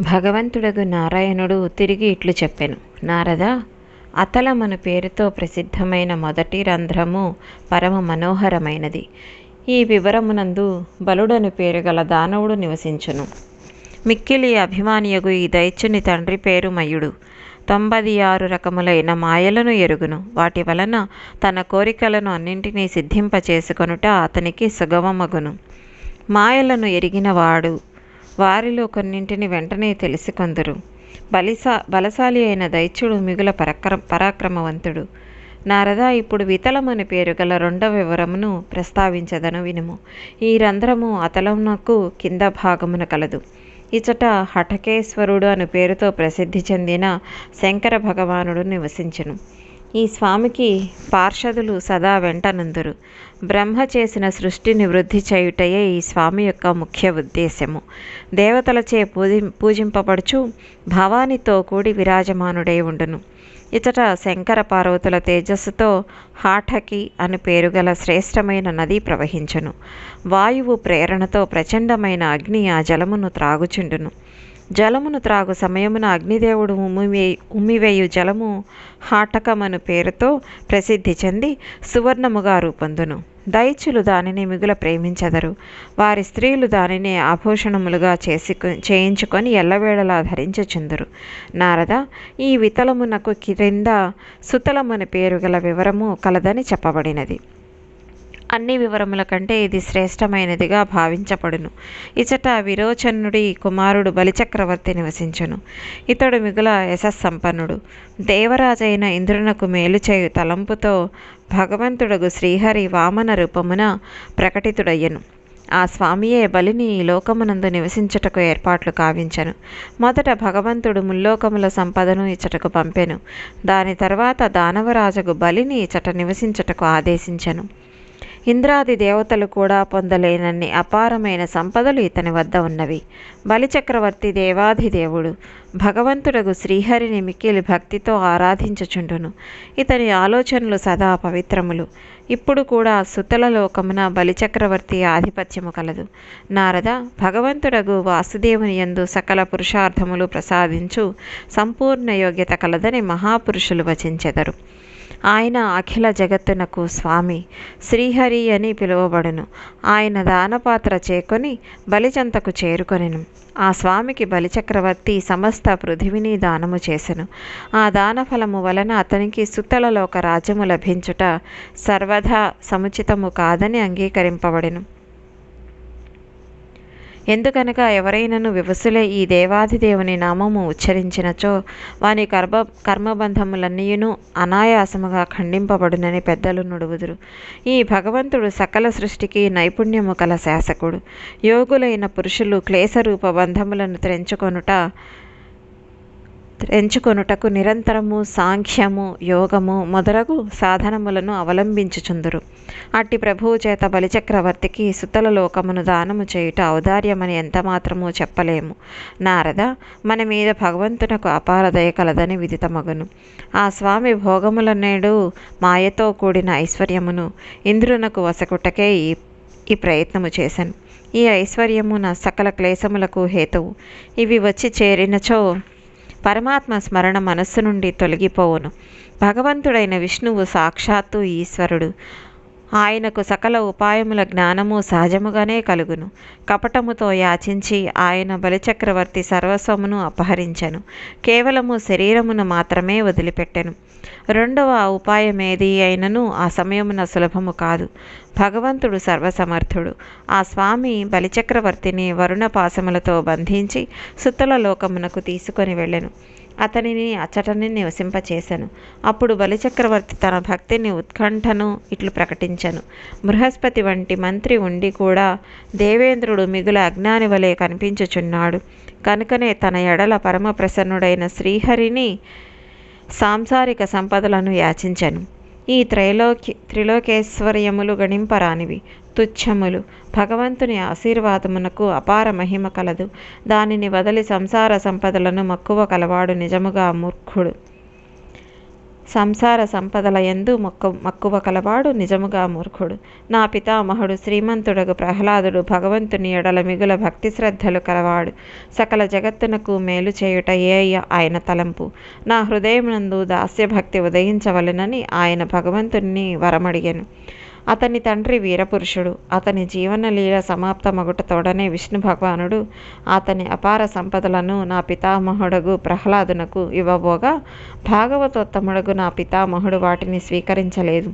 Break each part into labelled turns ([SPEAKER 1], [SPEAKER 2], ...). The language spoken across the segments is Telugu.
[SPEAKER 1] భగవంతుడగు నారాయణుడు తిరిగి ఇట్లు చెప్పెను. నారద అతలమను పేరుతో ప్రసిద్ధమైన మొదటి రంధ్రము పరమ మనోహరమైనది. ఈ వివరమునందు బలుడను పేరు గల దానవుడు నివసించును. మిక్కిలి అభిమానియగు ఈ దైత్యుని తండ్రి పేరు మయుడు. తొంభది ఆరు రకములైన మాయలను ఎరుగును. వాటి వలన తన కోరికలను అన్నింటినీ సిద్ధింపచేసుకొనుట అతనికి సుగమమగును. మాయలను ఎరిగినవాడు వారిలో కొన్నింటిని వెంటనే తెలుసుకొందురు బలిసా బలశాలి అయిన దైత్యుడు మిగుల పరక్ర పరాక్రమవంతుడు. నారద ఇప్పుడు వితలమని పేరు గల రెండవ వివరమును ప్రస్తావించదను వినుము. ఈ రంధ్రము అతలమునకు కింద భాగమున కలదు. ఇచట హఠకేశ్వరుడు అను పేరుతో ప్రసిద్ధి చెందిన శంకర భగవానుడు నివసించను. ఈ స్వామికి పార్షదులు సదా వెంటనందురు. బ్రహ్మ చేసిన సృష్టిని వృద్ధి చేయుటయే ఈ స్వామి యొక్క ముఖ్య ఉద్దేశము. దేవతలచే పూజి పూజింపబడుచు భవానితో కూడి విరాజమానుడై ఉండును. ఇతట శంకర పార్వతుల తేజస్సుతో హాఠకి అని పేరు గల శ్రేష్టమైన నది ప్రవహించును. వాయువు ప్రేరణతో ప్రచండమైన అగ్ని ఆ జలమును త్రాగుచుండును. జలమును త్రాగు సమయమున అగ్నిదేవుడు ఉమ్మివే ఉమ్మివేయు జలము హాటకమను పేరుతో ప్రసిద్ధి చెంది సువర్ణముగా రూపొందును. దైత్యులు దానిని మిగుల ప్రేమించెదరు. వారి స్త్రీలు దానిని ఆభూషణములుగా చేసి చేయించుకొని ఎల్లవేళలా ధరించుచుందురు. నారద ఈ వితలమునకు క్రింద సుతలమున పేరు గల వివరము కలదని చెప్పబడినది. అన్ని వివరముల కంటే ఇది శ్రేష్టమైనదిగా భావించబడును. ఇచట విరోచనుడి కుమారుడు బలిచక్రవర్తి నివసించును. ఇతడు మిగుల యశస్సంపన్నుడు. దేవరాజైన ఇంద్రునకు మేలు చేయు తలంపుతో భగవంతుడగు శ్రీహరి వామన రూపమున ప్రకటితుడయ్యను. ఆ స్వామియే బలిని లోకమునందు నివసించుటకు ఏర్పాట్లు కావించను. మొదట భగవంతుడు ముల్లోకముల సంపదను ఇచ్చటకు పంపెను. దాని తర్వాత దానవరాజుకు బలిని ఇచ్చట నివసించుటకు ఆదేశించెను. ఇంద్రాది దేవతలు కూడా పొందలేనన్ని అపారమైన సంపదలు ఇతని వద్ద ఉన్నవి. బలిచక్రవర్తి దేవాధిదేవుడు భగవంతుడగు శ్రీహరిని మిక్కిలి భక్తితో ఆరాధించుచుండును. ఇతని ఆలోచనలు సదా పవిత్రములు. ఇప్పుడు కూడా సుతల లోకమున బలిచక్రవర్తి ఆధిపత్యము కలదు. నారద భగవంతుడగు వాసుదేవుని యందు సకల పురుషార్థములు ప్రసాదించు సంపూర్ణ యోగ్యత కలదని మహాపురుషులు వచించెదరు. ఆయన అఖిల జగత్తునకు స్వామి శ్రీహరి అని పిలువబడును. ఆయన దానపాత్ర చేకొని బలిచంతకు చేరుకొనెను. ఆ స్వామికి బలిచక్రవర్తి సమస్త పృథివిని దానము చేసెను. ఆ దాన ఫలము వలన అతనికి సుత్తలలోక రాజ్యము లభించుట సర్వదా సముచితము కాదని అంగీకరింపబడెను. ఎందుకనగా ఎవరైనను వివసులే ఈ దేవాదిదేవుని నామము ఉచ్చరించినచో వాని కర్మ కర్మబంధములన్నీయును అనాయాసముగా ఖండింపబడునని పెద్దలు నుడువుదురు. ఈ భగవంతుడు సకల సృష్టికి నైపుణ్యము కల శాసకుడు. యోగులైన పురుషులు క్లేశరూప బంధములను త్రెంచుకొనుట ఎంచుకొనుటకు నిరంతరము సాంఖ్యము యోగము మొదలగు సాధనములను అవలంబించుచుందురు. అట్టి ప్రభువు చేత బలిచక్రవర్తికి సుతల లోకమును దానము చేయుట ఔదార్యమని ఎంతమాత్రము చెప్పలేము. నారద మన మీద భగవంతునకు అపార దయ కలదని విదితమగును. ఆ స్వామి భోగముల నేడు మాయతో కూడిన ఐశ్వర్యమును ఇంద్రునకు వసకుటకే ఈ ఈ ప్రయత్నము చేశాను ఈ ఐశ్వర్యము నా సకల క్లేశములకు హేతువు. ఇవి వచ్చి చేరినచో పరమాత్మ స్మరణ మనస్సు నుండి తొలగిపోవును. భగవంతుడైన విష్ణువు సాక్షాత్తు ఈశ్వరుడు. ఆయనకు సకల ఉపాయముల జ్ఞానము సహజముగానే కలుగును. కపటముతో యాచించి ఆయన బలిచక్రవర్తి సర్వస్వమును అపహరించెను. కేవలము శరీరమును మాత్రమే వదిలిపెట్టెను. రెండవ ఉపాయమేది అయినను ఆ సమయమున సులభము కాదు. భగవంతుడు సర్వసమర్థుడు. ఆ స్వామి బలిచక్రవర్తిని వరుణ పాశములతో బంధించి సుత్తల లోకమునకు తీసుకొని వెళ్ళెను. అతనిని అచ్చటని నివసింపచేశాను అప్పుడు బలిచక్రవర్తి తన భక్తిని ఉత్కంఠను ఇట్లు ప్రకటించను. బృహస్పతి వంటి మంత్రి ఉండి కూడా దేవేంద్రుడు మిగుల అజ్ఞాని వలె కనిపించుచున్నాడు. కనుకనే తన ఎడల పరమ ప్రసన్నుడైన శ్రీహరిని సాంసారిక సంపదలను యాచించను. ఈ త్రైలోకి త్రిలోకేశ్వర్యములు గణింపరానివి. తుచ్చములు. భగవంతుని ఆశీర్వాదమునకు అపార మహిమ కలదు. దానిని వదలి సంసార సంపదలను మక్కువ కలవాడు నిజముగా మూర్ఖుడు. సంసార సంపదల ఎందు మొక్క మక్కువ కలవాడు నిజముగా మూర్ఖుడు. నా పితామహుడు శ్రీమంతుడగు ప్రహ్లాదుడు భగవంతుని ఎడల మిగుల భక్తి శ్రద్ధలు కలవాడు. సకల జగత్తునకు మేలు చేయుట ఏ ఆయన తలంపు. నా హృదయమునందు దాస్యభక్తి ఉదయించవలెనని ఆయన భగవంతుని వరమడిగాను. అతని తండ్రి వీరపురుషుడు. అతని జీవనలీల సమాప్తమగుటతోడనే విష్ణు భగవానుడు అతని అపార సంపదలను నా పితామహుడగు ప్రహ్లాదునకు ఇవ్వబోగా భాగవతోత్తముడగు నా పితామహుడు వాటిని స్వీకరించలేదు.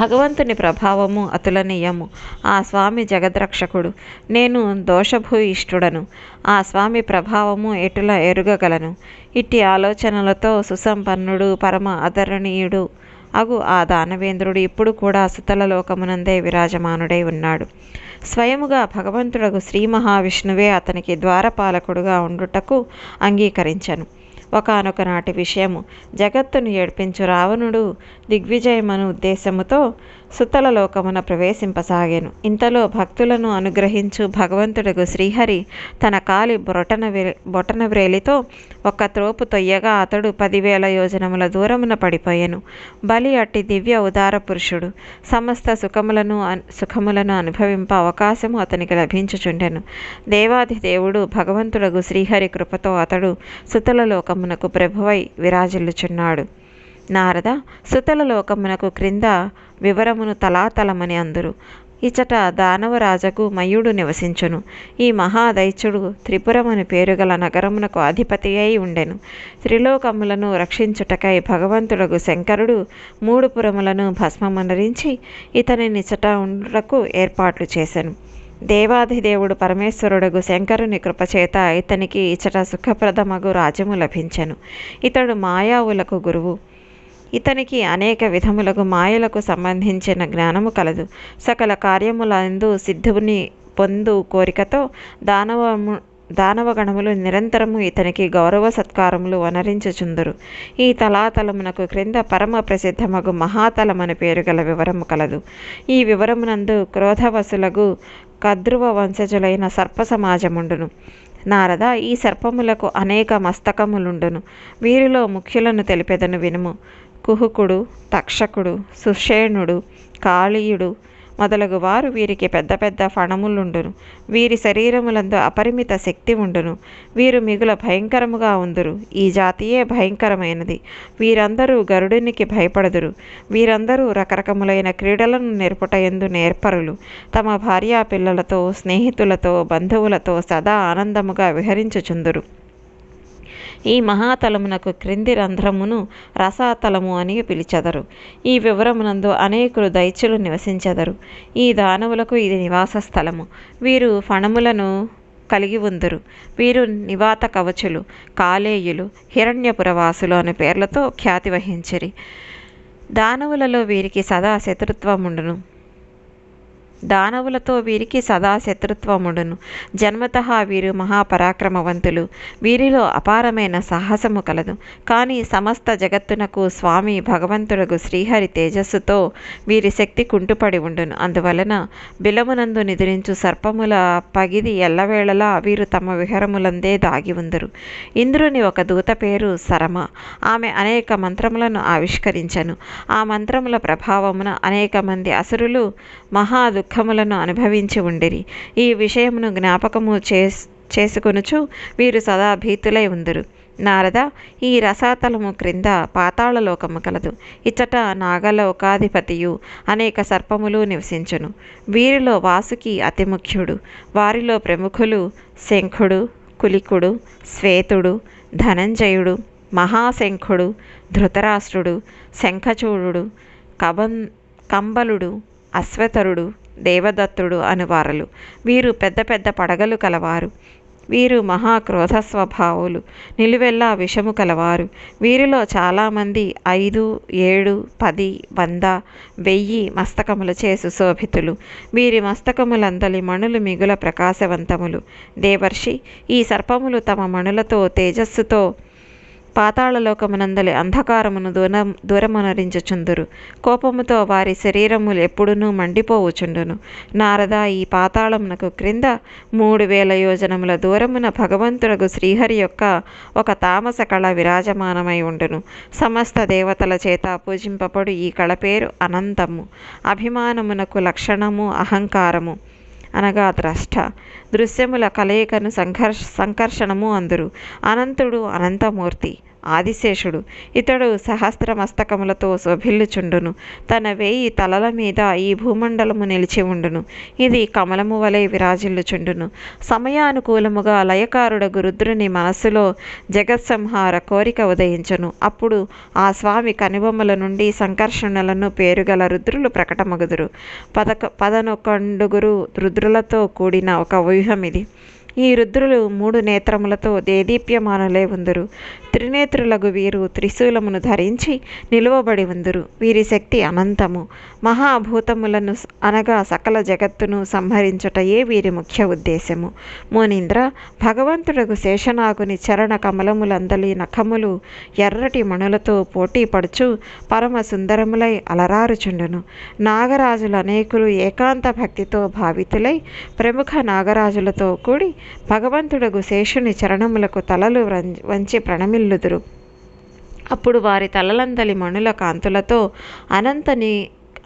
[SPEAKER 1] భగవంతుని ప్రభావము అతులనీయము. ఆ స్వామి జగద్రక్షకుడు. నేను దోషభూయిష్ఠుడను. ఆ స్వామి ప్రభావము ఎటుల ఎరుగగలను? ఇట్టి ఆలోచనలతో సుసంపన్నుడు పరమ ఆదరణీయుడు అగు ఆ దానవేంద్రుడు ఇప్పుడు కూడా సుతల లోకమునందే విరాజమానుడై ఉన్నాడు. స్వయముగా భగవంతుడకు శ్రీ మహావిష్ణువే అతనికి ద్వారపాలకుడుగా ఉండుటకు అంగీకరించను. ఒకనొక నాటి విషయము జగత్తును ఏడ్పించు రావణుడు దిగ్విజయమను ఉద్దేశముతో సుతల లోకమున ప్రవేశింపసాగాను. ఇంతలో భక్తులను అనుగ్రహించు భగవంతుడుగు శ్రీహరి తన కాలి బొటన బొటన వ్రేలితో ఒక త్రోపు తొయ్యగా అతడు పదివేల యోజనముల దూరమున పడిపోయాను. బలి అట్టి దివ్య ఉదార పురుషుడు. సమస్త సుఖములను సుఖములను అనుభవింప అవకాశము అతనికి లభించుచుండెను. దేవాది దేవుడు భగవంతుడగు శ్రీహరి కృపతో అతడు సుతల లోకమునకు ప్రభువై విరాజిల్లుచున్నాడు. నారద సుతల లోకమునకు క్రింద వివరమును తలాతలమని అందురు. ఇచట దానవరాజకు మయుడు నివసించును. ఈ మహాదైత్యుడు త్రిపురముని పేరుగల నగరమునకు అధిపతి అయి ఉండెను. త్రిలోకములను రక్షించుటకై భగవంతుడగు శంకరుడు మూడు పురములను భస్మమనరించి ఇతని నిచట ఉండుటకు ఏర్పాట్లు చేశాను దేవాధిదేవుడు పరమేశ్వరుడగు శంకరుని కృపచేత ఇతనికి ఇచట సుఖప్రదమగు రాజ్యము లభించెను. ఇతడు మాయావులకు గురువు. ఇతనికి అనేక విధములకు మాయలకు సంబంధించిన జ్ఞానము కలదు. సకల కార్యములందు సిద్ధుని పొందు కోరికతో దానవము దానవగణములు నిరంతరము ఇతనికి గౌరవ సత్కారములు వనరించుచుందురు. ఈ తలాతలమునకు క్రింద పరమ ప్రసిద్ధమగు మహాతలమని పేరు గల వివరము కలదు. ఈ వివరమునందు క్రోధవసులకు కద్రువ వంశజులైన సర్ప సమాజముండును నారద ఈ సర్పములకు అనేక మస్తకములుండును. వీరిలో ముఖ్యులను తెలిపెదను వినుము. కుహుకుడు తక్షకుడు సుషేణుడు కాళీయుడు మొదలగు వారు వీరికి పెద్ద పెద్ద ఫణములుండును. వీరి శరీరములందు అపరిమిత శక్తి ఉండును. వీరు మిగుల భయంకరముగా ఉందురు. ఈ జాతియే భయంకరమైనది. వీరందరూ గరుడునికి భయపడదురు. వీరందరూ రకరకములైన క్రీడలను నేర్పుటయందు నేర్పరులు. తమ భార్యా పిల్లలతో స్నేహితులతో బంధువులతో సదా ఆనందముగా విహరించుచుందురు. ఈ మహాతలమునకు క్రింది రంధ్రమును రసాతలము అని పిలిచెదరు. ఈ వివరమునందు అనేకులు దైత్యులు నివసించెదరు. ఈ దానవులకు ఇది నివాస స్థలము. వీరు ఫణములను కలిగి ఉందరు. వీరు నివాత కవచులు కాలేయులు హిరణ్యపురవాసులు అనే పేర్లతో ఖ్యాతి వహించిరి. దానవులలో వీరికి సదా శత్రుత్వముండును. దానవులతో వీరికి సదా శత్రుత్వముడును. జన్మత వీరు మహాపరాక్రమవంతులు. వీరిలో అపారమైన సాహసము కలదు. కానీ సమస్త జగత్తునకు స్వామి భగవంతుడకు శ్రీహరి తేజస్సుతో వీరి శక్తి కుంటుపడి ఉండును. అందువలన బిలమునందు నిద్రించు సర్పముల పగిది ఎల్లవేళలా వీరు తమ విహరములందే దాగి ఉందరు. ఇంద్రుని ఒక దూత పేరు సరమ ఆమె అనేక మంత్రములను ఆవిష్కరించను. ఆ మంత్రముల ప్రభావమున అనేక మంది అసురులు మహా దుఃఖములను అనుభవించి ఉండిరి. ఈ విషయమును జ్ఞాపకము చేస్ చేసుకొనుచు వీరు సదా భీతులై ఉందరు. నారద ఈ రసాతలము క్రింద పాతాళలోకము కలదు. ఇచ్చట నాగలోకాధిపతియు అనేక సర్పములు నివసించును. వీరిలో వాసుకి అతి ముఖ్యుడు. వారిలో ప్రముఖులు శంఖుడు కులికుడు శ్వేతుడు ధనంజయుడు మహాశంఖుడు ధృతరాష్ట్రుడు శంఖచూడుడు కబన్ కంబలుడు అశ్వతరుడు దేవదత్తుడు అనువారలు. వీరు పెద్ద పెద్ద పడగలు కలవారు. వీరు మహా క్రోధ స్వభావులు నిలువెల్లా విషము కలవారు. వీరిలో చాలామంది ఐదు ఏడు పది వంద వెయ్యి మస్తకములచే సుశోభితులు. వీరి మస్తకములందలి మణులు మిగుల ప్రకాశవంతములు. దేవర్షి ఈ సర్పములు తమ మణులతో తేజస్సుతో పాతాళలోకమునందలి అంధకారమును దూర దూరమునరించుచుందురు. కోపముతో వారి శరీరములు ఎప్పుడునూ మండిపోవుచుండును. నారద ఈ పాతాళమునకు క్రింద మూడు వేల యోజనముల దూరమున భగవంతుడు శ్రీహరి యొక్క ఒక తామస కళ విరాజమానమై ఉండును. సమస్త దేవతల చేత పూజింపబడు ఈ కళ పేరు అనంతము. అభిమానమునకు లక్షణము అహంకారము. అనగా ద్రష్ట. దృశ్యముల కలయికను సంఘర్ష సంకర్షణము అందురు. అనంతుడు అనంతమూర్తి. ఆదిశేషుడు. ఇతడు సహస్రమస్తకములతో శోభిల్లుచుండును. తన వేయి తలల మీద ఈ భూమండలము నిలిచి ఉండును. ఇది కమలము వలె విరాజిల్లుచుండును. సమయానుకూలముగా లయకారుడగు రుద్రుని మనస్సులో జగత్సంహార కోరిక ఉదయించును. అప్పుడు ఆ స్వామి కనుబొమ్మల నుండి సంకర్షణలను పేరుగల రుద్రులు ప్రకటమగుదురు. పదక పదనొకండుగురు రుద్రులతో కూడిన ఒక వ్యూహం ఇది ఈ రుద్రులు మూడు నేత్రములతో దేదీప్యమానులై ఉందరు. త్రినేత్రులకు వీరు త్రిశూలమును ధరించి నిలువబడి ఉందరు. వీరి శక్తి అనంతము. మహాభూతములను అనగా సకల జగత్తును సంహరించుటయే వీరి ముఖ్య ఉద్దేశము. మోనీంద్ర భగవంతుడకు శేషనాగుని చరణ కమలములందలి నఖములు ఎర్రటి మణులతో పోటీ పడుచు పరమ సుందరములై అలరారుచుండును. నాగరాజులు అనేకులు ఏకాంత భక్తితో భావితులై ప్రముఖ నాగరాజులతో కూడి భగవంతుడగు శేషుని చరణములకు తలలు వంచి ప్రణమిల్లుదురు. అప్పుడు వారి తలలందలి మణుల కాంతులతో అనంతని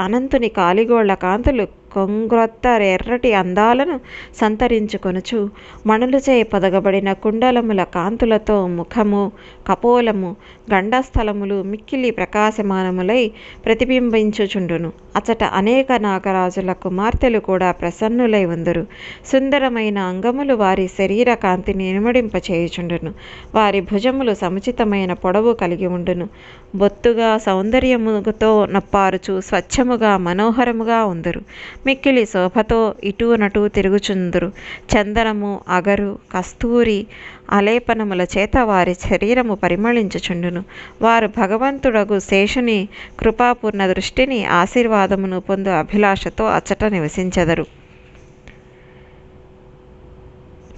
[SPEAKER 1] అనంతుని కాలిగోళ్ళ కాంతులు కొంగ్రొత్త ఎర్రటి అందాలను సంతరించుకొనుచు మణులచే పొదగబడిన కుండలముల కాంతులతో ముఖము కపోలము గండస్థలములు మిక్కిలి ప్రకాశమానములై ప్రతిబింబించుచుండును. అచట అనేక నాగరాజుల కుమార్తెలు కూడా ప్రసన్నులై ఉందరు. సుందరమైన అంగములు వారి శరీర కాంతిని ఇనుమడింపచేయుచుండును. వారి భుజములు సముచితమైన పొడవు కలిగి ఉండును. బొత్తుగా సౌందర్యముతో నప్పారుచు స్వచ్ఛముగా మనోహరముగా ఉందరు. మిక్కిలి శోభతో ఇటు నటు తిరుగుచుందురు. చందనము అగరు కస్తూరి అలేపనముల చేత వారి శరీరము పరిమళించుచుండును. వారు భగవంతుడగు శేషుని కృపాపూర్ణ దృష్టిని ఆశీర్వాదమును పొందు అభిలాషతో అచ్చట నివసించెదరు.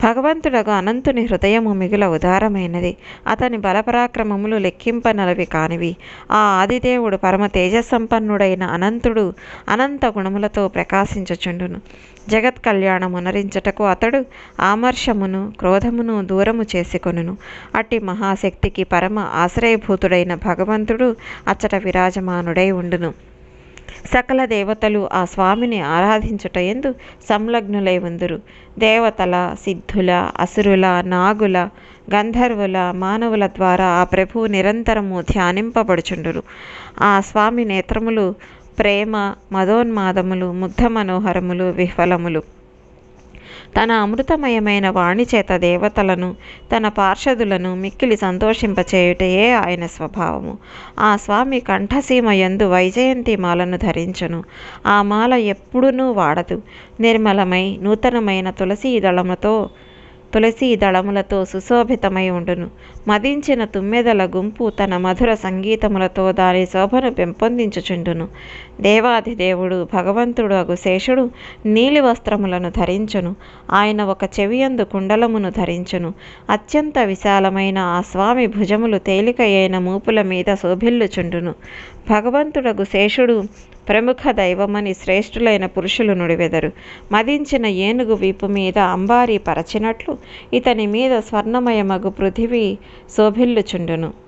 [SPEAKER 1] భగవంతుడగు అనంతుని హృదయము మిగుల ఉదారమైనది. అతని బలపరాక్రమములు లెక్కింపనలవి కానివి. ఆ ఆదిదేవుడు పరమ తేజసంపన్నుడైన అనంతుడు అనంత గుణములతో ప్రకాశించుచుండును. జగత్ కళ్యాణమునరించటకు అతడు ఆమర్షమును క్రోధమును దూరము చేసుకొనును. అట్టి మహాశక్తికి పరమ ఆశ్రయభూతుడైన భగవంతుడు అచ్చట విరాజమానుడై ఉండును. సకల దేవతలు ఆ స్వామిని ఆరాధించుట ఎందు సంలగ్నులై ఉందురు. దేవతల సిద్ధుల అసురుల నాగుల గంధర్వుల మానవుల ద్వారా ఆ ప్రభువు నిరంతరము ధ్యానింపబడుచుండురు. ఆ స్వామి నేత్రములు ప్రేమ మదోన్మాదములు ముగ్ధ మనోహరములు విహ్వలములు. తన అమృతమయమైన వాణి చేత దేవతలను తన పార్షదులను మిక్కిలి సంతోషింపచేయుటయే ఆయన స్వభావము. ఆ స్వామి కంఠసీమ యందు వైజయంతి మాలను ధరించును. ఆ మాల ఎప్పుడునూ వాడదు. నిర్మలమై నూతనమైన తులసి దళముతో తులసి దళములతో సుశోభితమై ఉండును. మదించిన తుమ్మెదల గుంపు తన మధుర సంగీతములతో దాని శోభను పెంపొందించుచుండును. దేవాధిదేవుడు భగవంతుడు అగు శేషుడు నీలి వస్త్రములను ధరించును. ఆయన ఒక చెవియందు కుండలమును ధరించును. అత్యంత విశాలమైన ఆ స్వామి భుజములు తేలిక అయిన మూపుల మీద శోభిల్లుచుండును. భగవంతుడగు శేషుడు ప్రముఖ దైవమని శ్రేష్ఠులైన పురుషులు నుడివెదరు. మదించిన ఏనుగు వీపు మీద అంబారీ పరచినట్లు ఇతని మీద స్వర్ణమయమగు పృథివీ శోభిల్లుచుండును.